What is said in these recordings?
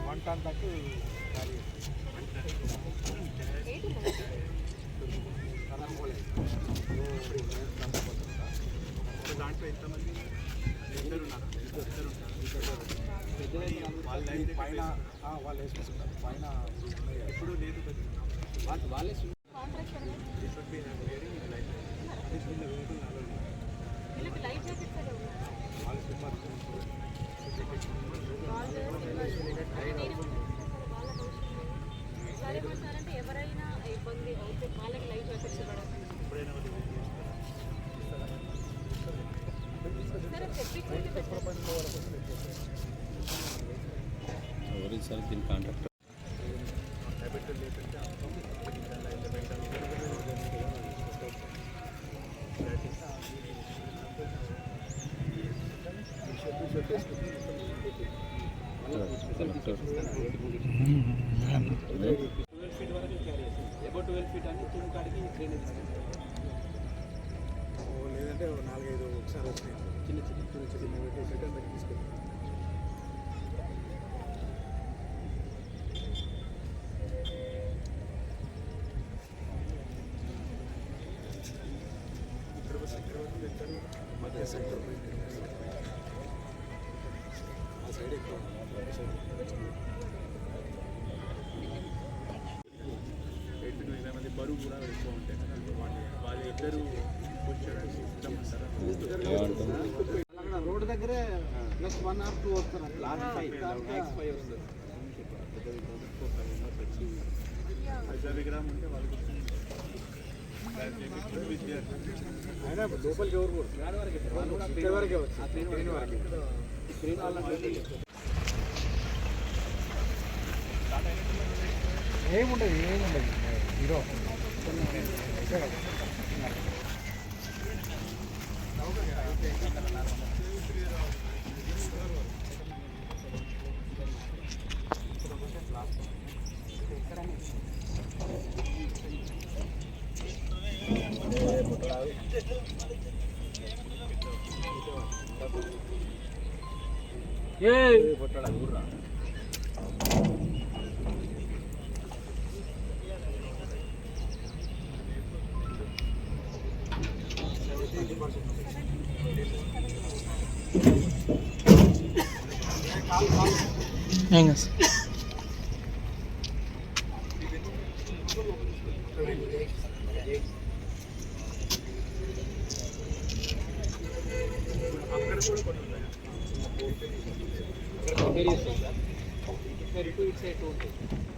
One ton తక్కువ దాంట్లో ఎంతమంది ఇద్దరు ఉన్నారు ఇద్దరు ఉంటారు పైన వాళ్ళు వేసుకుంటారు పైన ఎప్పుడూ లేదు వాళ్ళు వాళ్ళే వీళ్ళకి లైఫ్ జాకెట్స్ అలా ఉన్నాయి. వాళ్ళు సరేమంటారంటే ఎవరైనా ఇబ్బంది అయితే వాళ్ళకి లైఫ్ ఎఫెక్ట్స్ ఇవ్వడం సరే సార్ దీని కాంట్రాక్ట్ లేదంటే నాలుగైదు ఒకసారి వచ్చినాయి చిన్న చిన్న చిన్న చిన్న పెట్టేసి రిటర్న్ తీసుకెళ్ళి ఇక్కడ మంది బరువు కూడా ఎక్కువ ఉంటాయి కదా వాళ్ళు వాళ్ళు ఇద్దరు కూర్చోడానికి అంటారా దగ్గరే ప్లస్ వన్ ఆర్ టూ వస్తారు. లాస్ట్ ఫైవ్ మ్యాక్స్ ఫైవ్ వస్తుంది. విగ్రహం ఉంటే వాళ్ళకి అయినా లోపలికి ఎవరు కూడా ఇక్కడ వరకే Hang. Various things. If I repeat, say two things.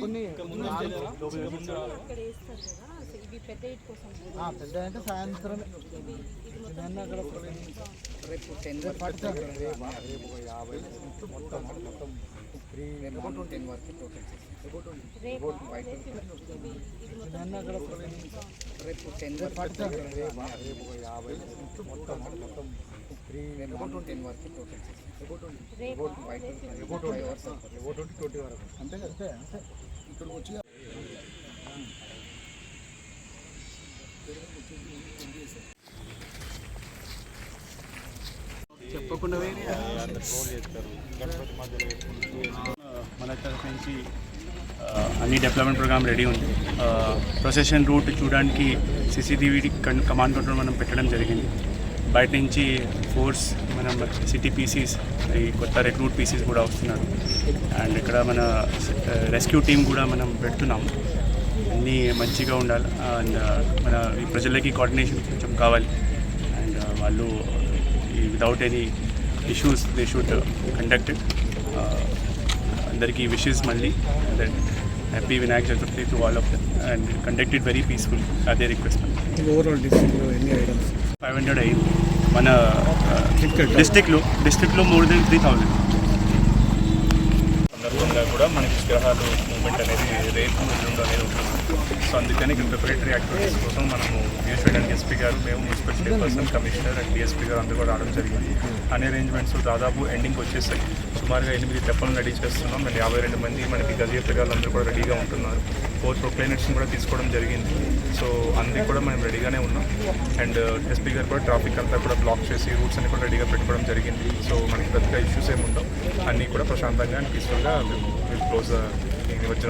కొన్ని అక్కడ వేస్తారు కదా పెద్ద అంటే సాయంత్రం అక్కడ రేపు టెన్ పడతారు రేపు యాభై మొత్తం మొత్తం త్రీ టెన్ వరకు టోటల్ రేపు రేపు టెన్ రేపు యాభై మొత్తం మొత్తం త్రీ టెన్ వరకు టోటల్ ట్వంటీ ట్వంటీ వరకు అంతే కదా ఇక్కడ వచ్చి చెప్పకుండా మన తరఫు నుంచి అన్ని డెవలప్మెంట్ ప్రోగ్రామ్ రెడీ ఉంది. ప్రొసెషన్ రూట్ చూడడానికి సీసీటీవీ కమాండ్ కంట్రోల్ మనం పెట్టడం జరిగింది. బయట నుంచి ఫోర్స్ మనం సిటీ పీసీస్ ఈ కొత్త రిక్రూట్ పీసీస్ కూడా వస్తున్నారు. అండ్ ఇక్కడ మన రెస్క్యూ టీం కూడా మనం పెడుతున్నాం. అన్నీ మంచిగా ఉండాలి. అండ్ మన ఈ ప్రజలకి కోఆర్డినేషన్ కొంచెం కావాలి. అండ్ వాళ్ళు without any issues they should conducted అందరికీ విషెస్ మళ్ళీ. Happy Vinayaka Chaturthi to all of and conducted very peaceful అదే రిక్వెస్ట్ ఓవరాల్ డిస్ట్రిక్ట్లో ఎన్ని ఐటమ్స్ ఫైవ్ హండ్రెడ్ అయింది మన డిస్టిక్లో డిస్టిక్లో మోర్ దెన్ త్రీ థౌజండ్ సందర్భంగా కూడా మనకి విగ్రహాలు మూమెంట్ అనేది రేపు ఎల్లుండి అనేది ఉంటుంది సో అందుకని ఇక్కడ ప్రిపరేటరీ యాక్టివిటీస్ కోసం మనము యూస్ చేయడానికి ఎస్పీ గారు మేము municipal chairperson commissioner and DSP గారు అందరూ కూడా రావడం జరిగింది. అన్ని అరేంజ్మెంట్స్ దాదాపు ఎండింగ్ వచ్చేసాయి. సుమారుగా ఎనిమిది తెప్పలను రెడీ చేస్తున్నాం అండ్ యాభై రెండు మంది మనకి గజయత్రగాళ్ళు అందరూ కూడా రెడీగా ఉంటున్నారు. ఫోర్ ప్రొక్లైనర్స్ని కూడా తీసుకోవడం జరిగింది. సో అన్ని కూడా మనం రెడీగానే ఉన్నాం. అండ్ ఎస్పీ uh, గారు కూడా ట్రాఫిక్ అంతా కూడా బ్లాక్ చేసి రూట్స్ అన్ని కూడా రెడీగా పెట్టుకోవడం జరిగింది. సో మనకి పెద్దగా ఇష్యూస్ ఏమి ఉండవు అన్నీ కూడా ప్రశాంతంగా అండ్ పీస్ఫుల్గా క్లోజ్ వచ్చిన